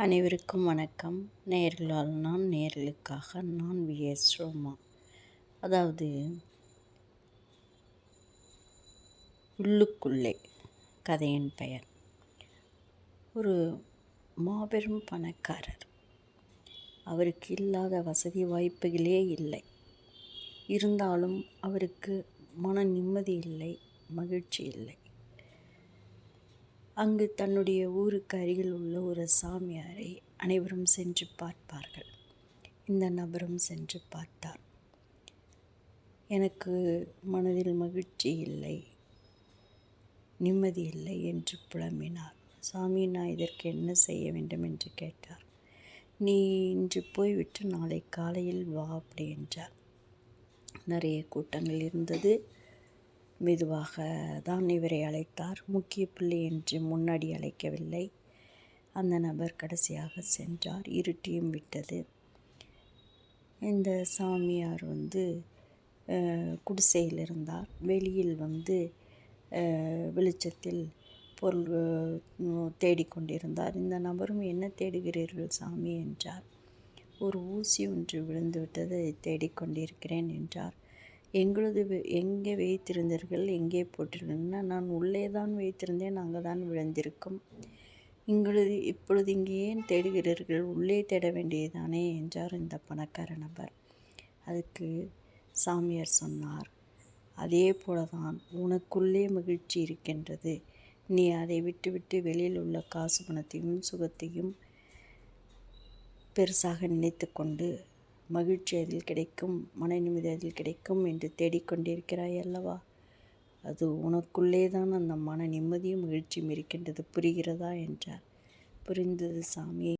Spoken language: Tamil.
அனைவருக்கும் வணக்கம். நேர்களால் நான் நேர்களுக்காக நான் விஎஸ் ரோமா அதாவது உள்ளுக்குள்ளே கதையின் பெயர். ஒரு மாபெரும் பணக்காரர். அவருக்கு இல்லாத வசதி வாய்ப்புகளே இல்லை. இருந்தாலும் அவருக்கு மன நிம்மதி இல்லை மகிழ்ச்சி இல்லை. அங்கு தன்னுடைய ஊருக்கு அருகில் உள்ள ஒரு சாமியாரை அனைவரும் சென்று பார்ப்பார்கள். இந்த நபரும் சென்று பார்த்தார். எனக்கு மனதில் மகிழ்ச்சி இல்லை நிம்மதி இல்லை என்று புலம்பினார். சாமி நான் இதற்கு என்ன செய்ய வேண்டும் என்று கேட்டார். நீ இன்று போய்விட்டு நாளை காலையில் வா அப்படி என்றார். நிறைய கூட்டங்கள் இருந்தது. மெதுவாக தான் இவரை அழைத்தார். முக்கிய பிள்ளை என்று முன்னாடி அழைக்கவில்லை. அந்த நபர் கடைசியாக சென்றார். இருட்டியும் விட்டது. இந்த சாமியார் வந்து குடிசையில் இருந்தார். வெளியில் வந்து வெளிச்சத்தில் பொருள் தேடிக்கொண்டிருந்தார் இந்த நபரும் என்ன தேடுகிறீர்கள் சாமி? என்றார். ஒரு ஊசி ஒன்று விழுந்துவிட்டது தேடிக்கொண்டிருக்கிறேன் என்றார். எங்களது எங்கே வைத்திருந்தீர்கள் எங்கே போட்டிருந்தீங்கன்னா நான் உள்ளே தான் வைத்திருந்தேன் அங்கே தான் விழுந்திருக்கும். எங்களது இப்பொழுது இங்கே ஏன் தேடுகிறீர்கள்? உள்ளே தேட வேண்டியதானே என்றார் இந்த பணக்கார நபர். அதுக்கு சாமியார் சொன்னார் அதே போல தான் உனக்குள்ளே மகிழ்ச்சி இருக்கின்றது. நீ அதை விட்டுவிட்டு வெளியில் உள்ள காசு பணத்தையும் சுகத்தையும் பெருசாக நினைத்து கொண்டு மகிழ்ச்சி அதில் கிடைக்கும் மன நிம்மதி அதில் கிடைக்கும் என்று தேடிக்கொண்டிருக்கிறாய் அல்லவா? அது உனக்குள்ளே தான் அந்த மன நிம்மதியும் மகிழ்ச்சியும் இருக்கின்றது. புரிகிறதா? என்றார். புரிந்தது சாமி.